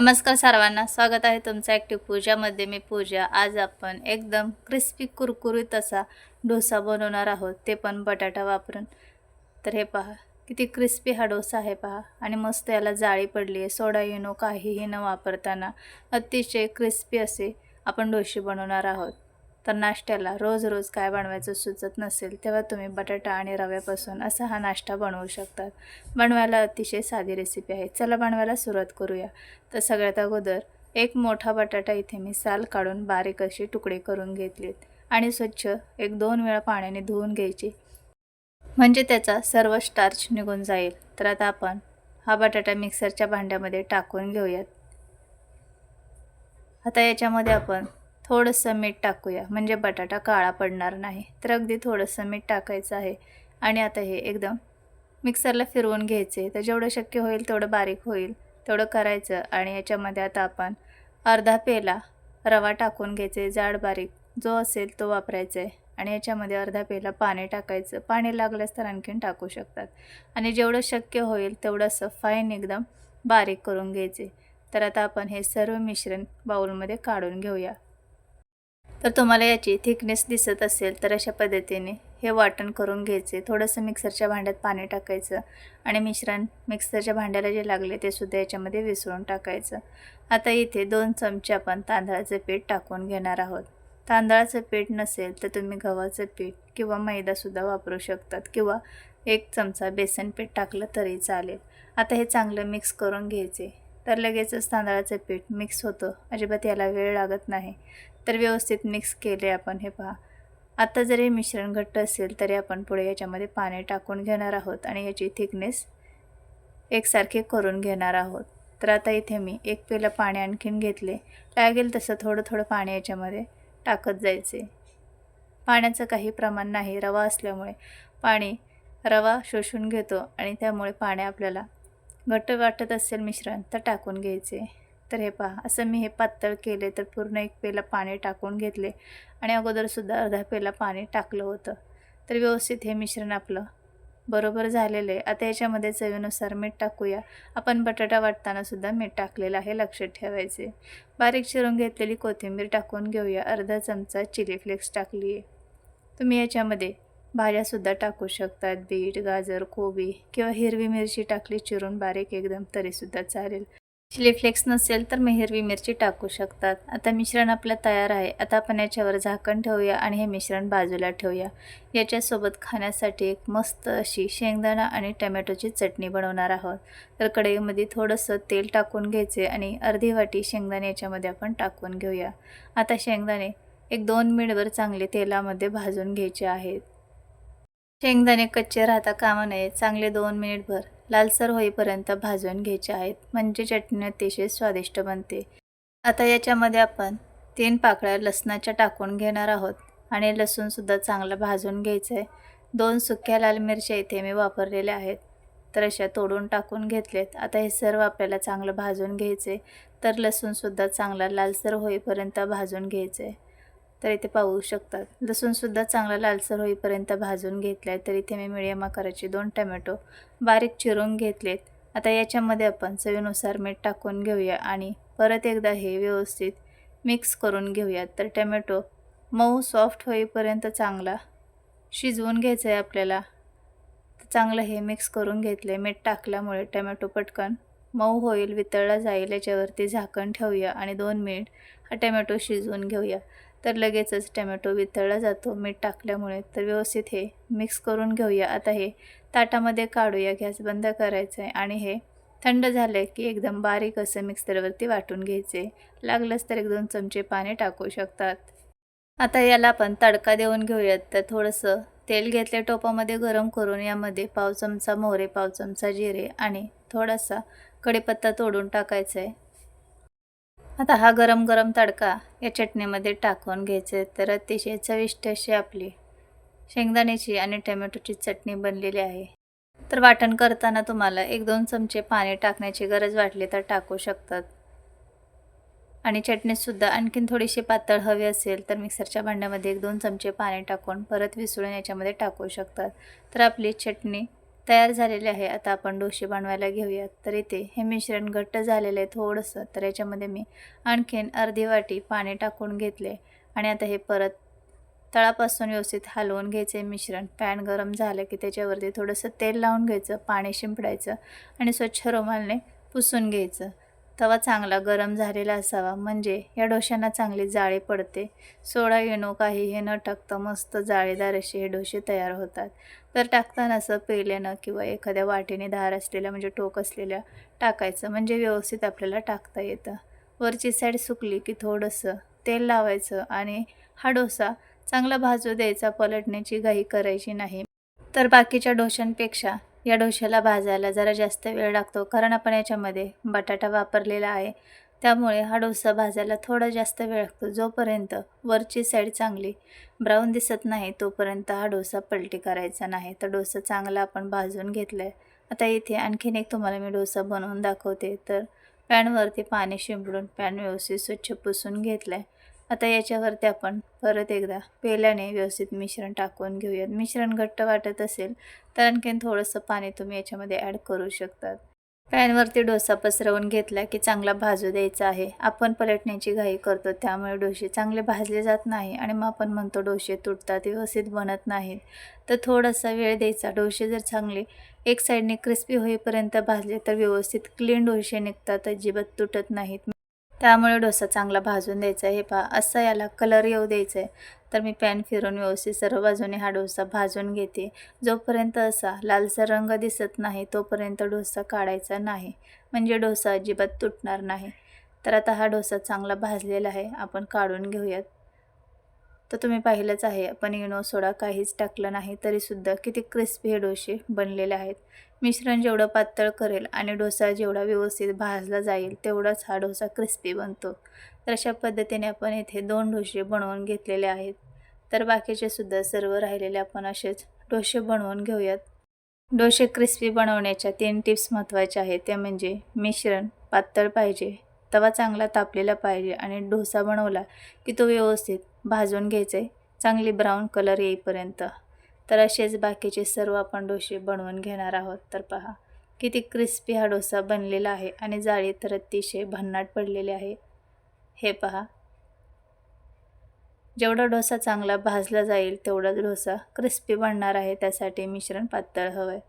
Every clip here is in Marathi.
नमस्कार सर्वांना स्वागत आहे तुमचं ॲक्टिव्ह पूजामध्ये मी पूजा. आज आपण एकदम क्रिस्पी कुरकुरीत असा डोसा बनवणार आहोत. ते पण बटाटा वापरून. तर हे पहा किती क्रिस्पी हा डोसा आहे पहा. आणि मस्त याला जाळी पडली आहे. सोडा येणो काहीही न वापरताना अतिशय क्रिस्पी असे आपण डोसे बनवणार आहोत. तर नाश्त्याला रोज रोज काय बनवायचं सुचत नसेल तेव्हा तुम्ही बटाटा आणि रव्यापासून असा हा नाश्ता बनवू शकतात. बनवायला अतिशय साधी रेसिपी आहे. चला बनवायला सुरुवात करूया. तर सगळ्यात अगोदर एक मोठा बटाटा इथे मी साल काढून बारीक असे तुकडे करून घेतलेत आणि स्वच्छ एक दोन वेळा पाण्याने धुवून घ्यायची. म्हणजे त्याचा सर्व स्टार्च निघून जाईल. तर आता आपण हा बटाटा मिक्सरच्या भांड्यामध्ये टाकून घेऊयात. आता याच्यामध्ये आपण थोडंसं मीठ टाकूया. म्हणजे बटाटा काळा पडणार नाही. तर अगदी थोडंसं मीठ टाकायचं आहे. आणि आता हे एकदम मिक्सरला फिरवून घ्यायचे. तर जेवढं शक्य होईल तेवढं बारीक होईल. तेवढं करायचं. आणि याच्यामध्ये आता आपण अर्धा पेला रवा टाकून घ्यायचे. जाड बारीक जो असेल तो वापरायचा आहे. आणि याच्यामध्ये अर्धा पेला पाणी टाकायचं. पाणी लागल्यास तर आणखीन टाकू शकतात. आणि जेवढं शक्य होईल तेवढंसं फाईन एकदम बारीक करून घ्यायचे. तर आता आपण हे सर्व मिश्रण बाऊलमध्ये काढून घेऊया. तर तुम्हाला याची थिकनेस दिसत असेल तर अशा पद्धतीने हे वाटण करून घ्यायचे. थोडंसं मिक्सरच्या भांड्यात पाणी टाकायचं आणि मिश्रण मिक्सरच्या भांड्याला जे लागले ते सुद्धा याच्यामध्ये विसळून टाकायचं. आता इथे दोन चमचे आपण तांदळाचं पीठ टाकून घेणार आहोत. तांदळाचं पीठ नसेल तर तुम्ही गव्हाचं पीठ किंवा मैदासुद्धा वापरू शकतात किंवा एक चमचा बेसन पीठ टाकलं तरी चालेल. आता हे चांगलं मिक्स करून घ्यायचे. तर लगेचच तांदळाचं पीठ मिक्स होतं. अजिबात याला वेळ लागत नाही. तर व्यवस्थित मिक्स केले आपण हे पहा. आता जर हे मिश्रण घट्ट असेल तरी आपण पुढे याच्यामध्ये पाणी टाकून घेणार आहोत आणि याची थिकनेस एकसारखे करून घेणार आहोत. तर आता इथे मी एक पेलं पाणी आणखीन घेतले. लागेल तसं थोडं थोडं पाणी याच्यामध्ये टाकत जायचे. पाण्याचं काही प्रमाण नाही रवा असल्यामुळे. पाणी रवा शोषून घेतो आणि त्यामुळे पाणी आपल्याला घट्ट वाटत असेल मिश्रण तर टाकून घ्यायचे. तर हे पहा असं मी हे पातळ केले तर पूर्ण एक पेला पाणी टाकून घेतले आणि अगोदरसुद्धा अर्धा पेला पाणी टाकलं होतं. तर व्यवस्थित हे मिश्रण आपलं बरोबर झालेलं आहे. आता याच्यामध्ये चवीनुसार मीठ टाकूया. आपण बटाटा वाटताना सुद्धा मीठ टाकलेलं आहे लक्षात ठेवायचे. बारीक चिरून घेतलेली कोथिंबीर टाकून घेऊया. अर्धा चमचा चिली फ्लेक्स टाकली आहे. तुम्ही याच्यामध्ये भाज्यासुद्धा टाकू शकतात. बीट गाजर कोबी किंवा हिरवी मिरची टाकली चिरून बारीक एकदम तरीसुद्धा चालेल. चिली फ्लेक्स नसेल तर मी हिरवी मिरची टाकू शकतात. आता मिश्रण आपलं तयार आहे. आता आपण याच्यावर झाकण ठेवूया आणि हे मिश्रण बाजूला ठेवूया. याच्यासोबत खाण्यासाठी एक मस्त अशी शेंगदाणा आणि टमॅटोची चटणी बनवणार आहोत. तर कढईमध्ये थोडंसं तेल टाकून घ्यायचे आणि अर्धी वाटी शेंगदाणे याच्यामध्ये आपण टाकून घेऊया. आता शेंगदाणे एक दोन मिनिटभर चांगले तेलामध्ये भाजून घ्यायचे आहेत. शेंगदाणे कच्चे राहता कामा नये. चांगले दोन मिनिटभर लालसर होईपर्यंत भाजून घ्यायचे आहेत. म्हणजे चटणी अतिशय स्वादिष्ट बनते. आता याच्यामध्ये आपण तीन पाकळ्या लसणाच्या टाकून घेणार आहोत. आणि लसूणसुद्धा चांगलं भाजून घ्यायचं आहे दोन सुक्या लाल मिरच्या इथे मी वापरलेल्या आहेत. तर अशा तोडून टाकून घेतलेत. आता हे सर्व आपल्याला चांगलं भाजून घ्यायचे तर लसूणसुद्धा चांगला लालसर होईपर्यंत भाजून घ्यायचं आहे तर इथे पाहू शकतात. लसूणसुद्धा चांगला लालसर होईपर्यंत भाजून घेतला आहे तर इथे मी मिडियम आकाराचे दोन टमॅटो बारीक चिरून घेतलेत. आता याच्यामध्ये आपण चवीनुसार मीठ टाकून घेऊया आणि परत एकदा हे व्यवस्थित मिक्स करून घेऊयात. तर टमॅटो मऊ सॉफ्ट होईपर्यंत चांगला शिजवून घ्यायचं आहे आपल्याला. तर चांगलं हे मिक्स करून घेतले मीठ टाकल्यामुळे टमॅटो पटकन मऊ होईल वितळला जाईल. याच्यावरती झाकण ठेवूया आणि दोन मिनिट हा टमॅटो शिजवून घेऊया. तर लगेचच टमॅटो वितळला जातो. मीठ टाकल्यामुळे तर व्यवस्थित हे मिक्स करून घेऊया. आता हे ताटामध्ये काढूया. गॅस बंद करायचं आहे आणि हे थंड झालं की एकदम बारीक असं मिक्सरवरती वाटून घ्यायचे. लागलंच तर एक दोन चमचे पाणी टाकू शकतात. आता याला आपण तडका देऊन घेऊयात. तर थोडंसं तेल घेतले टोपामध्ये गरम करून. यामध्ये पाव चमचा मोहरे पाव चमचा जिरे आणि थोडासा कढीपत्ता तोडून टाकायचा आहे. आता हा गरम गरम तडका या चटणीमध्ये टाकून घ्यायचे तर अतिशय चविष्ट अशी आपली शेंगदाण्याची आणि टमॅटोची चटणी बनलेली आहे. तर वाटण करताना तुम्हाला एक दोन चमचे पाणी टाकण्याची गरज वाटली तर टाकू शकतात. आणि चटणीसुद्धा आणखीन थोडीशी पातळ हवी असेल तर मिक्सरच्या भांड्यामध्ये एक दोन चमचे पाणी टाकून परत विसळून याच्यामध्ये टाकू शकतात. तर आपली चटणी तयार झालेले आहे. आता आपण डोसे बनवायला घेऊयात. तर इथे हे मिश्रण घट्ट झालेलं आहे थोडंसं. तर याच्यामध्ये मी आणखीन अर्धी वाटी पाणी टाकून घेतले. आणि आता हे परत तळापासून व्यवस्थित हलवून घ्यायचे मिश्रण. पॅन गरम झालं की त्याच्यावरती थोडंसं तेल लावून घ्यायचं. पाणी शिंपडायचं. आणि स्वच्छ रुमालने पुसून घ्यायचं. तवा चांगला गरम झालेला असावा. म्हणजे या डोश्यांना चांगली जाळी पडते. सोडा येणो काही हे न टाकता मस्त जाळीदार असे हे डोसे तयार होतात. तर टाकताना असं पेल्यानं किंवा एखाद्या वाटेने धार असलेल्या म्हणजे टोक असलेल्या टाकायचं. म्हणजे व्यवस्थित आपल्याला टाकता येतं. वरची साईड सुकली की थोडंसं तेल लावायचं आणि हा डोसा चांगला भाजू द्यायचा. पलटण्याची घाई करायची नाही. तर बाकीच्या डोशांपेक्षा या डोश्याला भाजायला जरा जास्त वेळ लागतो कारण आपण याच्यामध्ये बटाटा वापरलेला आहे. त्यामुळे हा डोसा भाजायला थोडा जास्त वेळ लागतो जोपर्यंत वरची साईड चांगली ब्राऊन दिसत नाही तोपर्यंत हा डोसा पलटी करायचा नाही. तर डोसा चांगला आपण भाजून घेतला आहे आता इथे आणखीन एक तुम्हाला मी डोसा बनवून दाखवते. तर पॅनवरती पाणी शिंपडून पॅन व्यवस्थित स्वच्छ पुसून घेतलं आहे आता याच्यावरती आपण परत एकदा पेल्याने व्यवस्थित मिश्रण टाकून घेऊयात. मिश्रण घट्ट वाटत असेल तर आणखीन थोडंसं पाणी तुम्ही याच्यामध्ये ॲड करू शकतात. पॅनवरती डोसा पसरवून घेतला की चांगला भाजू द्यायचा आहे. आपण पलटण्याची घाई करतो त्यामुळे डोसे चांगले भाजले जात नाही आणि मग आपण म्हणतो डोसे तुटतात व्यवस्थित बनत नाहीत. तर थोडासा वेळ द्यायचा. डोसे जर चांगले एक साईडने क्रिस्पी होईपर्यंत भाजले तर व्यवस्थित क्लीन डोसे निघतात अजिबात तुटत नाहीत. त्यामुळे डोसा चांगला भाजून द्यायचा आहे. हे पहा असं याला कलर येऊ द्यायचा आहे तर मी पॅन फिरून व्यवस्थित सर्व बाजूने हा डोसा भाजून घेते. जोपर्यंत असा लालसर रंग दिसत नाही तोपर्यंत डोसा काढायचा नाही. म्हणजे डोसा अजिबात तुटणार नाही. तर आता हा डोसा चांगला भाजलेला आहे. आपण काढून घेऊयात. तर तुम्ही पाहिलंच आहे आपण इनो सोडा काहीच टाकलं नाही तरीसुद्धा किती क्रिस्पी हे डोसे बनलेले आहेत. मिश्रण जेवढं पातळ करेल आणि डोसा जेवढा व्यवस्थित भाजला जाईल तेवढाच हा डोसा क्रिस्पी बनतो. तर अशा पद्धतीने आपण इथे दोन डोसे बनवून घेतलेले आहेत. तर बाकीचे सुद्धा सर्व राहिलेले आपण असेच डोसे बनवून घेऊयात. डोसे क्रिस्पी बनवण्याच्या तीन टिप्स महत्त्वाच्या आहेत. त्या म्हणजे मिश्रण पातळ पाहिजे तवा चांगला तापलेला पाहिजे आणि डोसा बनवला की तो व्यवस्थित भाजून घ्यायचा आहे चांगली ब्राऊन कलर येईपर्यंत. तर असेच बाकीचे सर्व आपण डोसे बनवून घेणार आहोत. तर पहा किती क्रिस्पी हा डोसा बनलेला आहे आणि जाळी तर अतिशय भन्नाट पडलेले आहे. हे पहा. जेवढा डोसा चांगला भाजला जाईल तेवढाच डोसा क्रिस्पी बनणार आहे. त्यासाठी मिश्रण पातळ हवं आहे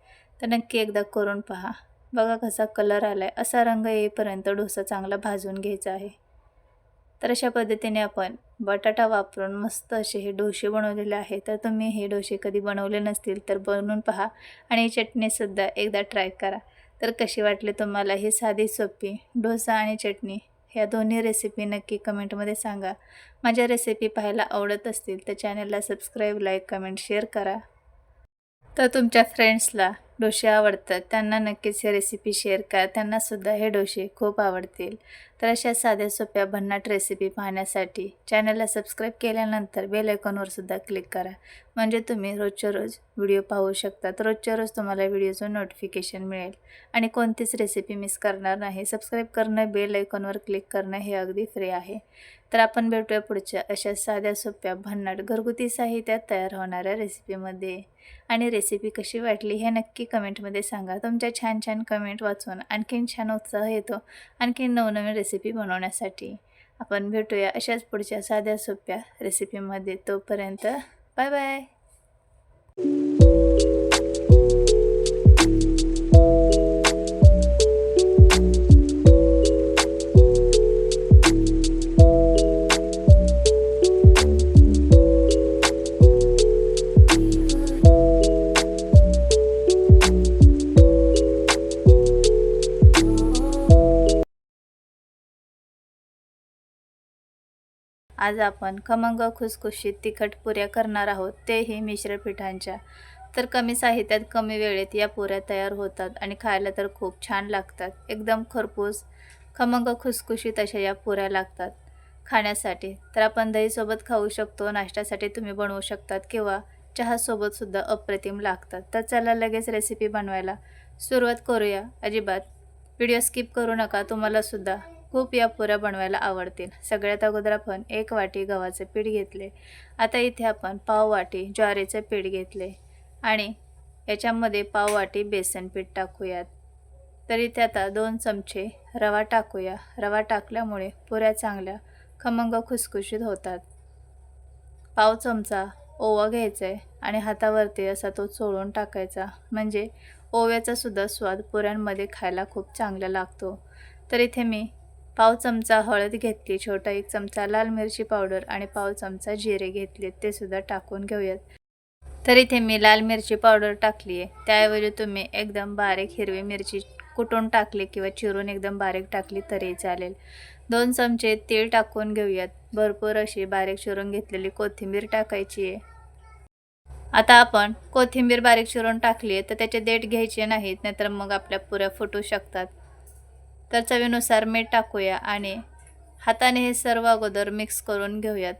तर नक्की एकदा करून पहा. बघा कसा कलर आला आहे असा रंग येईपर्यंत डोसा चांगला भाजून घ्यायचा आहे. तर अशा पद्धतीने आपण बटाटा वापरून मस्त असे हे डोसे बनवलेले आहे तर तुम्ही हे डोसे कधी बनवले नसतील तर बनवून पहा आणि चटणीसुद्धा एकदा ट्राय करा. तर कशी वाटली तुम्हाला ही साधी सोपी डोसा आणि चटणी? ह्या दोन्ही रेसिपी नक्की कमेंटमध्ये सांगा. माझ्या रेसिपी पाहायला आवडत असतील तर चॅनलला सबस्क्राईब लाईक कमेंट शेअर करा. तर तुमच्या फ्रेंड्सला डोसे आवडतात त्यांना नक्कीच ही रेसिपी शेअर करा. त्यांनासुद्धा हे डोसे खूप आवडतील. तर अशा साध्या सोप्या भन्नाट रेसिपी पाहण्यासाठी चॅनलला सबस्क्राईब केल्यानंतर बेल सुद्धा क्लिक करा. म्हणजे तुम्ही रोजच्या रोज व्हिडिओ पाहू शकता. तर रोजच्या रोज तुम्हाला व्हिडिओचं नोटिफिकेशन मिळेल. आणि कोणतीच रेसिपी मिस करणार नाही. सबस्क्राईब करणं बेल आयकॉनवर क्लिक करणं हे अगदी फ्री आहे. तर आपण भेटूया पुढच्या अशा साध्या सोप्या भन्नाट घरगुती साहित्यात तयार होणाऱ्या रेसिपीमध्ये आणि रेसिपी कशी वाटली हे नक्की कमेंटमध्ये सांगा. तुमच्या छान छान कमेंट वाचून आणखीन छान उत्साह येतो आणखीन नवनवीन रेसिपी बनवण्यासाठी. आपण भेटूया अशाच पुढच्या साध्या सोप्या रेसिपीमध्ये तोपर्यंत बाय बाय आज आपण खमंग खुसखुशीत तिखट पुऱ्या करणार आहोत तेही मिश्र पिठांच्या. तर कमी साहित्यात कमी वेळेत या पुऱ्या तयार होतात आणि खायला तर खूप छान लागतात. एकदम खरपूस खमंग खुसखुशीत अशा या पुऱ्या लागतात. खाण्यासाठी तर आपण दहीसोबत खाऊ शकतो नाश्त्यासाठी तुम्ही बनवू शकतात किंवा चहासोबतसुद्धा अप्रतिम लागतात. तर चला लगेच रेसिपी बनवायला सुरुवात करूया. अजिबात. व्हिडिओ स्किप करू नका तुम्हालासुद्धा खूप या पुऱ्या बनवायला आवडतील. सगळ्यात अगोदर आपण एक वाटी गव्हाचे पीठ घेतले. आता इथे आपण पाव वाटी ज्वारीचे पीठ घेतले. आणि याच्यामध्ये पाववाटी बेसन पीठ टाकूयात. तर इथे आता दोन चमचे रवा टाकूया. रवा टाकल्यामुळे पुऱ्या चांगल्या खमंग खुसखुशीत होतात. पाव चमचा ओवा घ्यायचा आहे आणि हातावरती असा तो चोळून टाकायचा. म्हणजे ओव्याचासुद्धा स्वाद पुऱ्यांमध्ये खायला खूप चांगला लागतो. तर इथे मी पाव चमचा हळद घेतली छोटा एक चमचा लाल मिरची पावडर आणि पाव चमचा जिरे घेतले ते सुद्धा टाकून घेऊयात. तर इथे मी लाल मिरची पावडर टाकली आहे. त्याऐवजी तुम्ही एकदम बारीक हिरवी मिरची कुटून टाकली किंवा चिरून एकदम बारीक टाकली तरी चालेल. दोन चमचे तेल टाकून घेऊयात. भरपूर अशी बारीक चिरून घेतलेली कोथिंबीर टाकायची आहे. आता आपण कोथिंबीर बारीक चिरून टाकली आहे तर त्याचे देठ घ्यायचे नाहीत नाहीतर मग आपल्या पुऱ्या फुटू शकतात. तर चवीनुसार मीठ टाकूया आणि हाताने हे सर्व अगोदर मिक्स करून घेऊयात.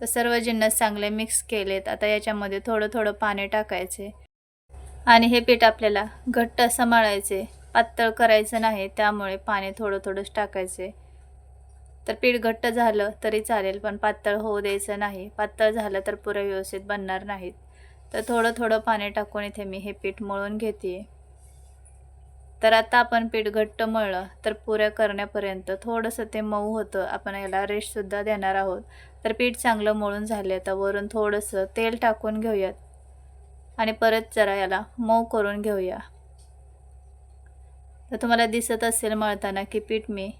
तर सर्व जिन्नस चांगले मिक्स केलेत. आता याच्यामध्ये थोडं थोडं पाणी टाकायचे. आणि हे पीठ आपल्याला घट्ट असं मळायचे पातळ करायचं नाही त्यामुळे पाणी थोडं थोडंच टाकायचे. तर पीठ घट्ट झालं तरी चालेल पण पातळ होऊ द्यायचं नाही. पातळ झालं तर पुरे व्यवस्थित बनणार नाहीत. तर थोडं थोडं पाणी टाकून इथे मी हे पीठ मळून घेते. तर आता आपण पीठ घट्ट मळलं तर पुऱ्या करण्यापर्यंत थोडंसं ते मऊ होतं. आपण याला रेस्टसुद्धा देणार आहोत. तर पीठ चांगलं मळून झाले आता. वरून थोडंसं तेल टाकून घेऊयात. आणि परत जरा याला मऊ करून घेऊया. तर तुम्हाला दिसत असेल मळताना की पीठ मी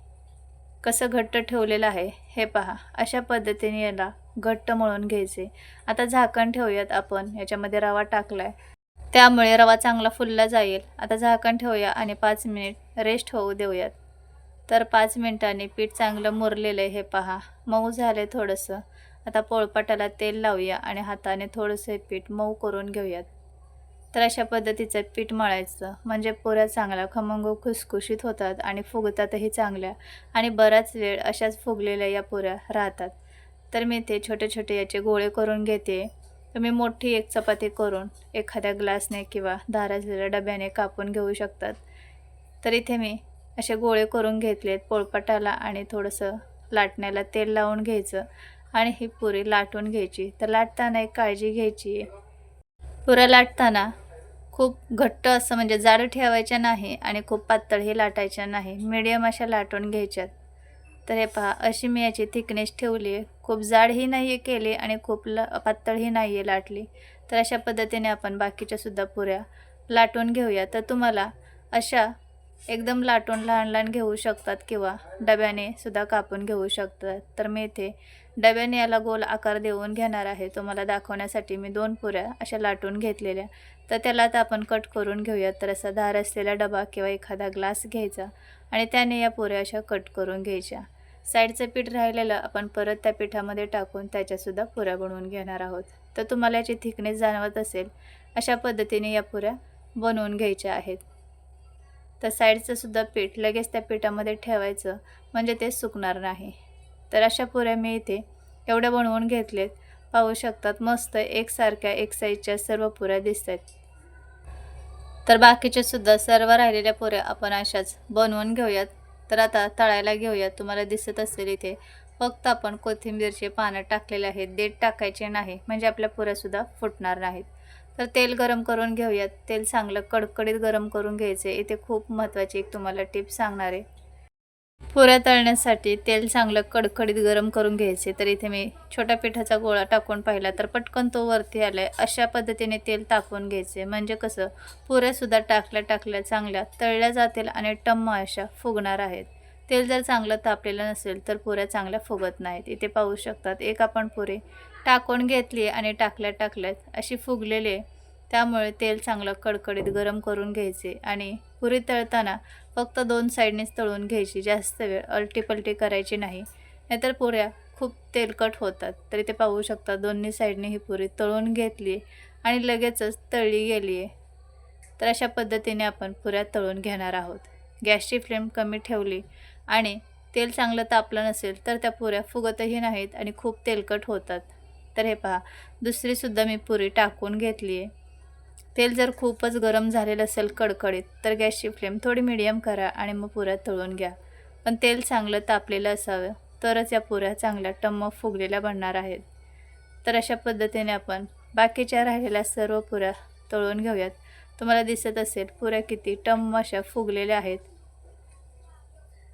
कसं घट्ट ठेवलेलं आहे. हे पहा. अशा पद्धतीने याला घट्ट मळून घ्यायचे. आता झाकण ठेवूयात आपण. याच्यामध्ये रवा टाकला आहे त्यामुळे रवा चांगला फुलला जाईल. आता झाकण ठेवूया आणि पाच मिनिट रेस्ट होऊ देऊयात. तर पाच मिनिटांनी पीठ चांगलं मुरलेलं आहे हे पहा. मऊ झालं थोडंसं. आता पोळपाटाला तेल लावूया आणि हाताने थोडंसं हे पीठ मऊ करून घेऊयात. तर अशा पद्धतीचं पीठ मळायचं. म्हणजे पुऱ्या चांगल्या खमंग खुसखुशीत होतात आणि फुगतातही चांगल्या. आणि बराच वेळ अशाच फुगलेल्या या पुऱ्या राहतात. तर मी ते छोटे छोटे याचे गोळे करून घेते. तुम्ही मोठी एक चपाती करून एखाद्या ग्लासने किंवा धाराजलेल्या डब्याने कापून घेऊ शकतात. तर इथे मी असे गोळे करून घेतलेत पोळपाटाला आणि थोडंसं लाटण्याला तेल लावून घ्यायचं आणि ही पुरी लाटून घ्यायची. तर लाटताना एक काळजी घ्यायची. आहे पुऱ्या लाटताना खूप घट्ट असं म्हणजे जाड ठेवायच्या नाही आणि खूप पातळही लाटायच्या नाही. मिडियम अशा लाटून घ्यायच्यात. तर हे पहा अशी मी याची थिकनेस ठेवली आहे. खूप जाडही नाही आहे केली आणि खूप ल पातळही नाही आहे लाटली. तर अशा पद्धतीने आपण बाकीच्या सुद्धा पुऱ्या लाटून घेऊया. तर तुम्हाला अशा एकदम लाटून लहान लहान घेऊ शकतात किंवा डब्याने सुद्धा कापून घेऊ शकतात. तर मी इथे डब्याने याला गोल आकार देऊन घेणार आहे. तुम्हाला दाखवण्यासाठी मी दोन पुऱ्या अशा लाटून घेतलेल्या. तर त्याला आता आपण कट करून घेऊयात. तर असा धार असलेला डबा किंवा एखादा ग्लास घ्यायचा आणि त्याने या पुऱ्या अशा कट करून घ्यायच्या. साईडचं पीठ राहिलेलं आपण परत त्या पिठामध्ये टाकून त्याच्यासुद्धा पुऱ्या बनवून घेणार आहोत. तर तुम्हाला याची थिकनेस जाणवत असेल अशा पद्धतीने या पुऱ्या बनवून घ्यायच्या आहेत. तर साईडचं सुद्धा पीठ लगेच त्या पिठामध्ये ठेवायचं म्हणजे ते सुकणार नाही. तर अशा पुऱ्या मी इथे एवढ्या बनवून घेतलेत. पाहू शकतात मस्त एकसारख्या एक साईजच्या सर्व पुऱ्या दिसत आहेत तर बाकीच्या सुद्धा सर्व राहिलेल्या पुऱ्या आपण अशाच बनवून घेऊयात. तर आता तळायला घेऊयात. तुम्हाला दिसत असेल इथे फक्त आपण कोथिंबीरचे पानं टाकलेले आहेत. देठ टाकायचे नाही म्हणजे आपल्या पुऱ्यासुद्धा फुटणार नाहीत. तर तेल गरम करून घेऊयात. तेल चांगलं कडकडीत गरम करून घ्यायचे इथे खूप महत्त्वाची एक तुम्हाला टिप सांगणार आहे. पुऱ्या तळण्यासाठी तेल चांगलं कडकडीत गरम करून घ्यायचे तर इथे मी छोट्या पिठाचा गोळा टाकून पाहिला तर पटकन तो वरती आलाय. अशा पद्धतीने तेल टाकून घ्यायचे म्हणजे कसं? पुऱ्यासुद्धा टाकल्या टाकल्या चांगल्या तळल्या जातील आणि टम्म अशा फुगणार आहेत. तेल जर चांगलं तापलेलं नसेल तर पुऱ्या चांगल्या फुगत नाहीत. इथे पाहू शकतात. एक आपण पुरे टाकून घेतली आणि टाकल्या टाकल्यात अशी फुगलेले. त्यामुळे तेल चांगलं कडकडीत गरम करून घ्यायचे आणि पुरी तळताना फक्त दोन साईडनेच तळून घ्यायची जास्त वेळ अलटीपलटी करायची नाही. नाहीतर पुऱ्या खूप तेलकट होतात. तरी ते पाहू शकता दोन्ही साईडने ही पुरी तळून घेतली आणि लगेचच तळली गेली आहे. तर अशा पद्धतीने आपण पुऱ्या तळून घेणार आहोत. गॅसची फ्लेम कमी ठेवली आणि तेल चांगलं तापलं नसेल तर त्या पुऱ्या फुगतही नाहीत आणि खूप तेलकट होतात. तर हे पहा दुसरीसुद्धा मी पुरी टाकून घेतली आहे. तेल जर खूपच गरम झालेलं असेल कडकडीत तर गॅसची फ्लेम थोडी मिडियम करा आणि मग पुऱ्या तळून घ्या. पण तेल चांगलं तापलेलं असावं तरच या पुऱ्या चांगल्या टम्म फुगलेल्या बनणार आहेत. तर अशा पद्धतीने आपण बाकीच्या राहिलेल्या सर्व पुऱ्या तळून घेऊयात. तुम्हाला दिसत असेल पुऱ्या किती टम अशा फुगलेल्या आहेत.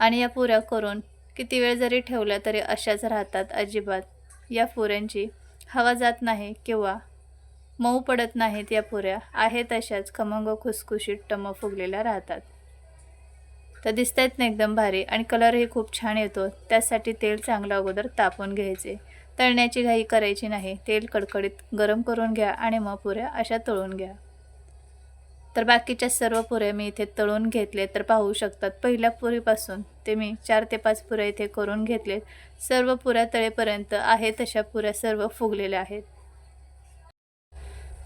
आणि या पुऱ्या करून किती वेळ जरी ठेवल्या तरी अशाच राहतात अजिबात. या पुऱ्यांची हवा जात नाही किंवा मऊ पडत नाहीत या पुऱ्या. आहेत अशाच खमंग खुसखुशीत टम फुगलेल्या राहतात. तर दिसत आहेत ना एकदम भारी आणि कलरही खूप छान येतो. त्यासाठी तेल चांगलं अगोदर तापून घ्यायचे. तळण्याची घाई करायची नाही. तेल कडकडीत गरम करून घ्या आणि मग पुऱ्या अशा तळून घ्या. तर बाकीच्या सर्व पुऱ्या मी इथे तळून घेतले तर पाहू शकतात. पहिल्या पुरीपासून ते मी चार ते पाच पुऱ्या इथे करून घेतले सर्व पुऱ्या तळेपर्यंत आहेत तशा पुऱ्या सर्व फुगलेल्या आहेत.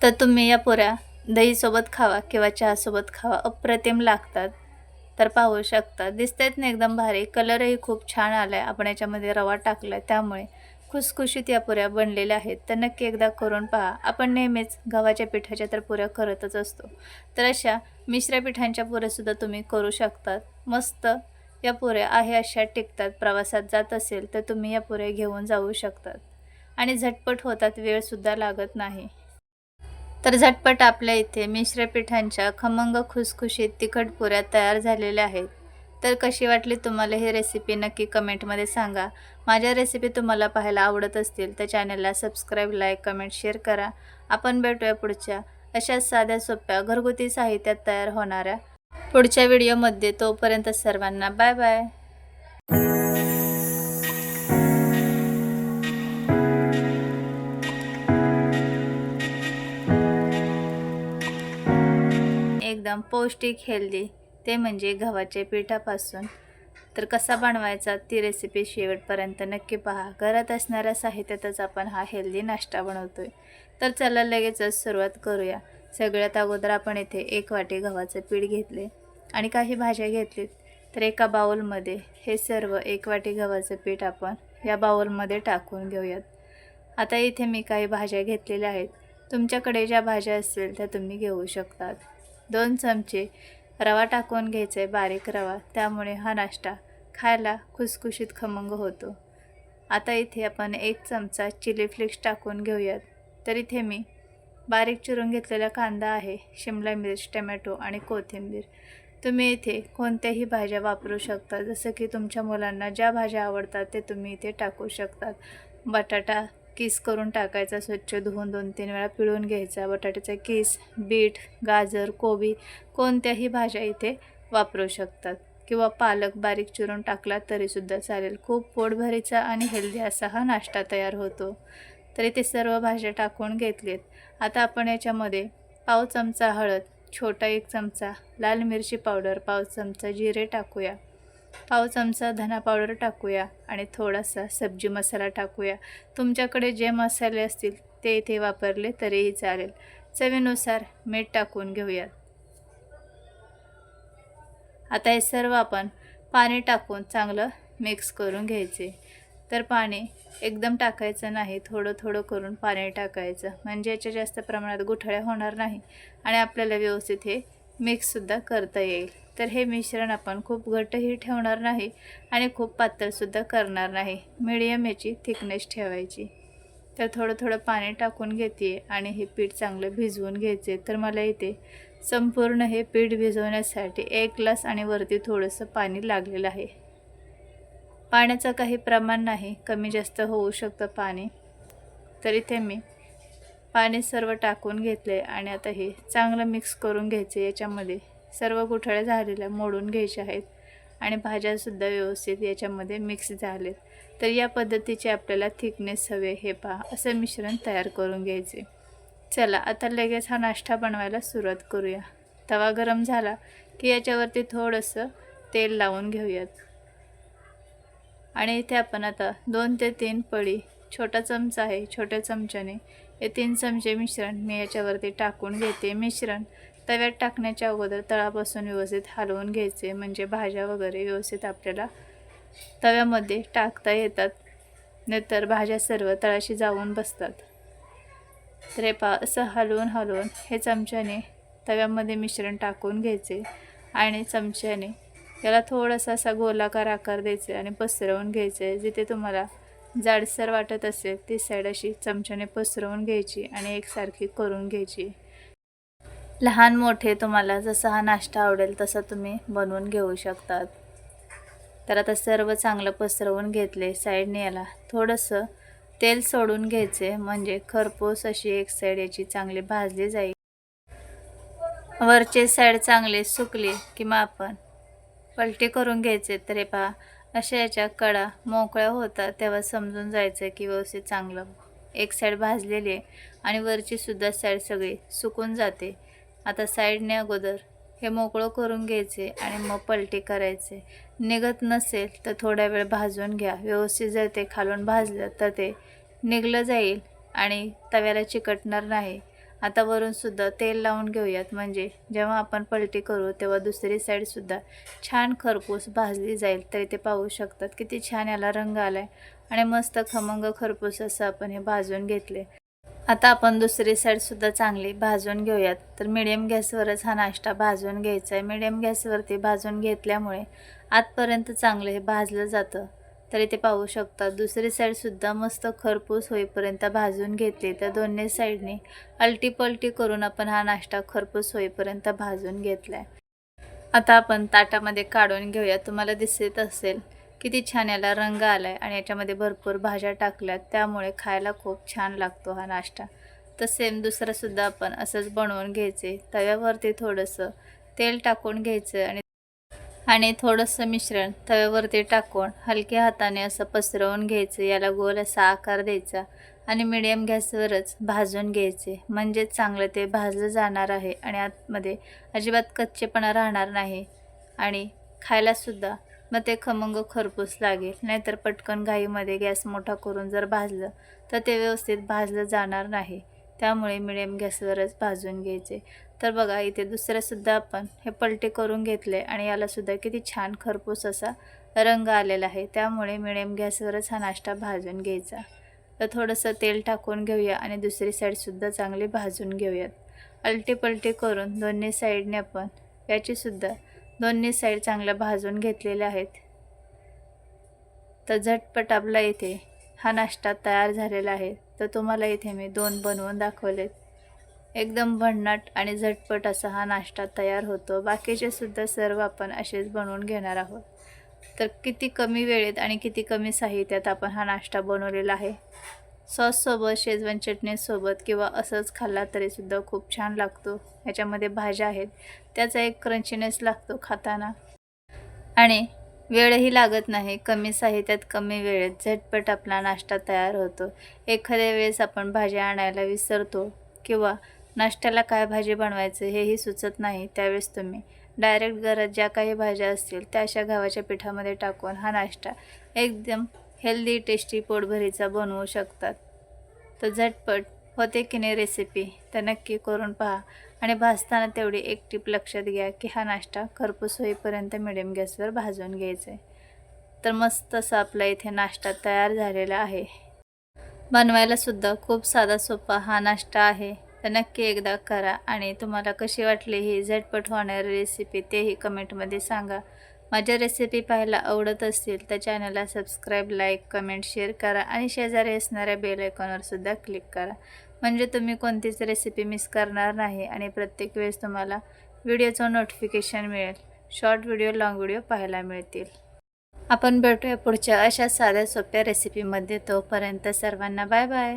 तर तुम्ही या पुऱ्या दहीसोबत खावा किंवा चहासोबत खावा अप्रतिम लागतात. तर पाहू शकता. दिसतायत ना एकदम भारी. कलरही खूप छान आला आहे आपण याच्यामध्ये रवा टाकला आहे त्यामुळे. खुसखुशीत या पुऱ्या बनलेल्या आहेत. तर नक्की एकदा करून पहा. आपण नेहमीच गव्हाच्या पिठाच्या तर पुऱ्या करतच असतो. तर अशा मिश्र पिठांच्या पुऱ्यासुद्धा तुम्ही करू शकतात. मस्त या पुऱ्या आहे अशा टिकतात. प्रवासात जात असेल तर तुम्ही या पुऱ्या घेऊन जाऊ शकतात. आणि झटपट होतात वेळसुद्धा लागत नाही. तर झटपट आपल्या इथे मिश्र पिठांच्या खमंग खुसखुशीत तिखट पुऱ्या तयार झालेल्या आहेत. तर कशी वाटली तुम्हाला ही रेसिपी नक्की कमेंटमध्ये सांगा. माझ्या रेसिपी तुम्हाला पाहायला आवडत असतील तर चॅनलला सबस्क्राईब लाईक कमेंट शेअर करा. आपण भेटूया पुढच्या अशाच साध्या सोप्या घरगुती साहित्यात तयार होणाऱ्या पुढच्या व्हिडिओमध्ये तोपर्यंत सर्वांना बाय बाय एकदम पौष्टिक हेल्दी ते म्हणजे गव्हाच्या पिठापासून. तर कसा बनवायचा ती रेसिपी शेवटपर्यंत नक्की पहा. घरात असणाऱ्या साहित्यातच आपण हा हेल्दी नाश्ता बनवतोय. तर चला लगेचच सुरुवात करूया. सगळ्यात अगोदर आपण इथे एक वाटी गव्हाचं पीठ घेतले आणि काही भाज्या घेतलीत. तर एका बाउलमध्ये हे सर्व एक वाटी गव्हाचं पीठ आपण या बाउलमध्ये टाकून घेऊयात. आता इथे मी काही भाज्या घेतलेल्या आहेत. तुमच्याकडे ज्या भाज्या असतील त्या तुम्ही घेऊ शकतात. दोन चमचे रवा टाकून घ्यायचा आहे बारीक रवा. त्यामुळे हा नाश्ता खायला खुसखुशीत खमंग होतो. आता इथे आपण एक चमचा चिली फ्लेक्स टाकून घेऊयात. तर इथे मी बारीक चिरून घेतलेला कांदा आहे शिमला मिर्च टमॅटो आणि कोथिंबीर. तुम्ही इथे कोणत्याही भाज्या वापरू शकता. जसं की तुमच्या मुलांना ज्या भाज्या आवडतात ते तुम्ही इथे टाकू शकतात. बटाटा किस करून टाकायचा स्वच्छ धुवून दोन तीन वेळा पिळून घ्यायचा बटाट्याचा किस बीट गाजर कोबी कोणत्याही भाज्या इथे वापरू शकतात. किंवा पालक बारीक चिरून टाकला तरीसुद्धा चालेल. खूप पोटभरीचा आणि हेल्दी असा हा नाश्ता तयार होतो. तरी ते सर्व भाज्या टाकून घेतलेत. आता आपण याच्यामध्ये पाव चमचा हळद छोटा एक चमचा लाल मिरची पावडर पाव चमचा जिरे टाकूया. पाव चमचा धना पावडर टाकूया आणि थोडासा सब्जी मसाला टाकूया. तुमच्याकडे जे मसाले असतील ते इथे वापरले तरीही चालेल. चवीनुसार मीठ टाकून घेऊयात. आता हे सर्व आपण पाणी टाकून चांगलं मिक्स करून घ्यायचे. तर पाणी एकदम टाकायचं नाही थोडं थोडं करून पाणी टाकायचं. म्हणजे याच्या जास्त प्रमाणात गुठळ्या होणार नाही आणि आपल्याला व्यवस्थित हे मिक्ससुद्धा करता येईल. तर हे मिश्रण आपण खूप घट्टही ठेवणार नाही आणि खूप पातळसुद्धा करणार नाही. मिडियम याची थिकनेस ठेवायची. तर थोडं थोडं पाणी टाकून घेते आणि हे पीठ चांगलं भिजवून घ्यायचे तर मला इथे संपूर्ण हे पीठ भिजवण्यासाठी एक ग्लास आणि वरती थोडंसं पाणी लागलेलं आहे. पाण्याचं काही प्रमाण नाही. कमी जास्त होऊ शकतं पाणी. तर इथे मी पाणी सर्व टाकून घेतले आणि आता हे चांगलं मिक्स करून घ्यायचे याच्यामध्ये. सर्व गुठळ्या झालेल्या मोडून घ्यायच्या आहेत आणि भाज्यासुद्धा व्यवस्थित याच्यामध्ये मिक्स झालेत. तर या पद्धतीचे आपल्याला थिकनेस हवे हे पहा. असं मिश्रण तयार करून घ्यायचे. चला आता लगेच हा नाश्ता बनवायला सुरुवात करूया. तवा गरम झाला की याच्यावरती थोडंसं तेल लावून घेऊयात. आणि इथे आपण आता दोन ते तीन पळी छोटा चमचा आहे छोट्या चमच्याने. हे तीन चमचे मिश्रण मी याच्यावरती टाकून घेते. मिश्रण तव्यात टाकण्याच्या अगोदर तळापासून व्यवस्थित हलवून घ्यायचे. म्हणजे भाज्या वगैरे व्यवस्थित आपल्याला तव्यामध्ये टाकता येतात. नाहीतर भाज्या सर्व तळाशी जाऊन बसतात. तर हे पा असं हलवून हलवून हे चमच्याने तव्यामध्ये मिश्रण टाकून घ्यायचे आणि चमच्याने याला थोडासा असा गोलाकार आकार द्यायचे आणि पसरवून घ्यायचे. जिथे तुम्हाला जाडसर वाटत असेल ती साईड अशी चमच्याने पसरवून घ्यायची आणि एकसारखी करून घ्यायची. लहान मोठे तुम्हाला जसा हा नाश्ता आवडेल तसा तुम्ही बनवून घेऊ शकतात. तर आता सर्व चांगलं पसरवून घेतले साईडने याला. थोडंसं तेल सोडून घ्यायचे म्हणजे खरपूस अशी एक साईड याची चांगली भाजली जाईल. वरचे साईड चांगले सुकले की मग आपण पलटी करून घ्यायचे तर हे पहा अशा याच्या कडा मोकळ्या होतात तेव्हा समजून जायचं की व्यवस्थित चांगलं एक साईड भाजलेली आहे. आणि वरची सुद्धा साईड सगळी सुकून जाते. आता साईडने अगोदर. हे मोकळं करून घ्यायचे आणि मग पलटी करायचे. निघत नसेल तर थोडा वेळ भाजून घ्या. व्यवस्थित जर ते खालून भाजलं तर ते निघलं जाईल आणि तव्याला चिकटणार नाही. आता वरूनसुद्धा तेल लावून घेऊयात. म्हणजे जेव्हा आपण पलटी करू तेव्हा दुसरी साईडसुद्धा छान खरपूस भाजली जाईल. तरी ते पाहू शकतात किती छान याला रंग आला आहे आणि मस्त खमंग खरपूस असं आपण हे भाजून घेतले. आता आपण दुसरी साईडसुद्धा चांगली भाजून घेऊयात. तर मिडियम गॅसवरच हा नाश्ता भाजून घ्यायचा आहे मिडियम गॅसवरती भाजून घेतल्यामुळे आतपर्यंत चांगलं हे भाजलं जातं. तरी ते पाहू शकतात दुसरी साईडसुद्धा मस्त खरपूस होईपर्यंत भाजून घेतली तर दोन्ही साईडने अल्टीपल्टी करून आपण हा नाश्ता खरपूस होईपर्यंत भाजून घेतला आहे आता आपण ताटामध्ये काढून घेऊया. तुम्हाला दिसत असेल किती छान याला रंग आला आहे आणि याच्यामध्ये भरपूर भाज्या टाकल्यात. त्यामुळे खायला खूप छान लागतो हा नाश्ता. तर सेम दुसरंसुद्धा आपण असंच बनवून घ्यायचे. तव्यावरती थोडंसं तेल टाकून घ्यायचं आणि आणि थोडंसं मिश्रण तव्यावरती टाकून हलक्या हाताने असं पसरवून घ्यायचं. याला गोल असा आकार द्यायचा आणि मिडियम गॅसवरच भाजून घ्यायचे. म्हणजेच चांगलं ते भाजलं जाणार आहे आणि आतमध्ये अजिबात कच्चेपणा राहणार नाही. आणि खायलासुद्धा मग ते खमंग खरपूस लागेल. नाहीतर पटकन घाईमध्ये गॅस मोठा करून जर भाजलं तर ते व्यवस्थित भाजलं जाणार नाही. त्यामुळे मिडियम गॅसवरच भाजून घ्यायचे. तर बघा इथे दुसऱ्यासुद्धा आपण हे पलटे करून घेतले आणि यालासुद्धा किती छान खरपूस असा रंग आलेला आहे. त्यामुळे मिडियम गॅसवरच हा नाश्ता भाजून घ्यायचा. तर थोडंसं तेल टाकून घेऊया आणि दुसरी साईडसुद्धा चांगली भाजून घेऊयात. अलटी पलटी करून दोन्ही साईडने आपण याचीसुद्धा दोन्ही साईड चांगल्या भाजून घेतलेल्या आहेत. तर झटपट आपला इथे हा नाश्ता तयार झालेला आहे. तर तुम्हाला इथे मी दोन बनवून दाखवलेत. एकदम भन्नाट आणि झटपट असा हा नाश्ता तयार होतो. बाकीचे सुद्धा सर्व आपण असेच बनवून घेणार आहोत. तर किती कमी वेळेत आणि किती कमी साहित्यात आपण हा नाश्ता बनवलेला आहे. सॉससोबत शेजवान चटणीसोबत किंवा असंच खाल्ला तरीसुद्धा खूप छान लागतो. ह्याच्यामध्ये भाज्या आहेत. त्याचा एक क्रंचीनेस लागतो खाताना. आणि वेळही लागत नाही. कमी साहित्यात कमी वेळेत झटपट आपला नाश्ता तयार होतो. एखाद्या वेळेस आपण भाज्या आणायला विसरतो किंवा नाश्त्याला काय भाजी बनवायचं हेही सुचत नाही त्यावेळेस तुम्ही डायरेक्ट घरात ज्या काही भाज्या असतील त्या अशा गव्हाच्या पिठामध्ये टाकून हा नाश्ता एकदम हेल्दी टेस्टी पोटभरीचा बनवू शकतात. तर झटपट होते की नाही रेसिपी तर नक्की करून पहा आणि भाजताना तेवढी एक टीप लक्षात घ्या की हा नाश्ता खरपूस होईपर्यंत मिडियम गॅसवर भाजून घ्यायचा आहे तर मस्त असा आपला इथे नाश्ता तयार झालेला आहे. बनवायलासुद्धा खूप साधा सोपा हा नाश्ता आहे. तर नक्की एकदा करा आणि तुम्हाला कशी वाटली ही झटपट होणारी रेसिपी तेही कमेंटमध्ये सांगा. माझ्या रेसिपी पाहायला आवडत असतील तर चॅनलला सबस्क्राईब लाईक कमेंट शेअर करा आणि शेजारी असणाऱ्या बेल आयकॉनवर सुद्धा क्लिक करा. म्हणजे तुम्ही कोणतीच रेसिपी मिस करणार नाही आणि प्रत्येक वेळेस तुम्हाला व्हिडिओचं नोटिफिकेशन मिळेल. शॉर्ट व्हिडिओ लाँग व्हिडिओ पाहायला मिळतील. आपण भेटूया पुढच्या अशा साध्या सोप्या रेसिपीमध्ये तोपर्यंत सर्वांना बाय बाय